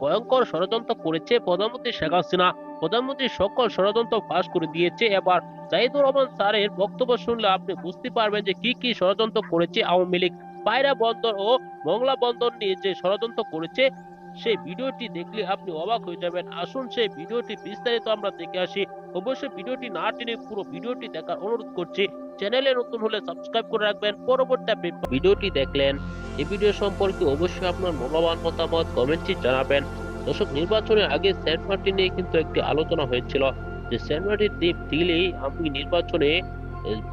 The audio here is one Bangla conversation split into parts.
ভয়ঙ্কর ষড়যন্ত্র করেছে। প্রধানমন্ত্রী শেখ হাসিনা, প্রধানমন্ত্রী সকল ষড়যন্ত্র ফাঁস করে দিয়েছে। এবার জাহিদুর রহমান স্যারের বক্তব্য শুনলে আপনি বুঝতে পারবেন যে কি কি ষড়যন্ত্র করেছে আওয়ামী লীগ। পায়রা বন্দর ও মংলা বন্দর নিয়ে যে ষড়যন্ত্র করেছে, সেই ভিডিওটি দেখলে আপনি অবাক হয়ে যাবেন। আসুন সেই ভিডিওটি বিস্তারিত আমরা দেখে আসি। অবশ্যই ভিডিওটি না টেনে পুরো ভিডিওটি দেখার অনুরোধ করছি। চ্যানেলে নতুন হলে সাবস্ক্রাইব করে রাখবেন। পরবর্তী ভিডিওটি দেখলেন। এই ভিডিও সম্পর্কে অবশ্যই আপনার মূল্যবান মতামত কমেন্টে জানাবেন। দর্শক, নির্বাচনের আগে সেন্ট মার্টিন নিয়ে কিন্তু একটি আলোচনা হয়েছিল যে সেন্ট মার্টিন দ্বীপ দিলেই আমি নির্বাচনে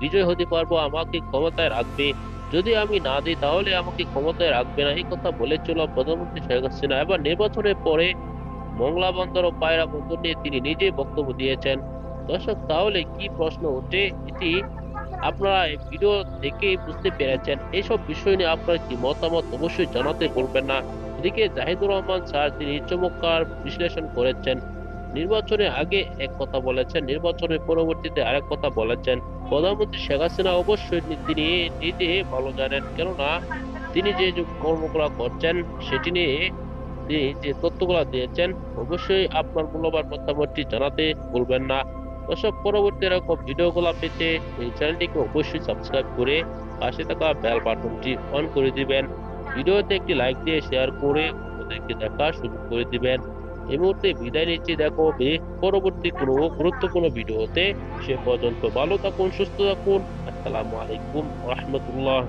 বিজয় হতে পারব, আমাকে ক্ষমতায় রাখবে। যদি আমি না দিই, তাহলে আমাকে ক্ষমতায় রাখবে না। এই কথা বলেছিল প্রধানমন্ত্রী শেখ হাসিনা। এবার নির্বাচনের পরে মংলা বন্দর ও পায়রা বন্দর নিয়ে তিনি নিজেই বক্তব্য দিয়েছেন। দর্শক, তাহলে কি প্রশ্ন ওঠে? এটি আপনারা ভিডিও দেখে বুঝতে পেরেছেন এইসব বিষয় নিয়ে আপনার কি মতামত অবশ্যই জানাতে ভুলবেন না। এদিকে জাহিদুর রহমান স্যার, তিনি চমৎকার বিশ্লেষণ করেছেন। নির্বাচনের আগে এক কথা বলেছেন, নির্বাচনের পরবর্তীতে আরেক কথা বলেছেন। প্রধানমন্ত্রী শেখ হাসিনা অবশ্যই তিনি নিজে ভালো জানেন, কেননা তিনি যে যে কর্মগুলো করছেন, সেটি নিয়ে তিনি যে তথ্যগুলো দিয়েছেন, অবশ্যই আপনার মূল্যবান মতামতটি জানাতে ভুলবেন না। দর্শক, পরবর্তী এরকম ভিডিওগুলো পেতে এই চ্যানেলটিকে অবশ্যই সাবস্ক্রাইব করে পাশে থাকা বেল বাটনটি অন করে দিবেন। ভিডিওতে একটি লাইক দিয়ে শেয়ার করে ওদেরকে দেখার সুযোগ করে দিবেন। এই মুহূর্তে বিদায় নিচ্ছি। দেখো পরবর্তী কোনো গুরুত্বপূর্ণ ভিডিওতে সে পর্যন্ত ভালো থাকুন, সুস্থ থাকুন। আসসালামু আলাইকুম রহমতুল্লাহ।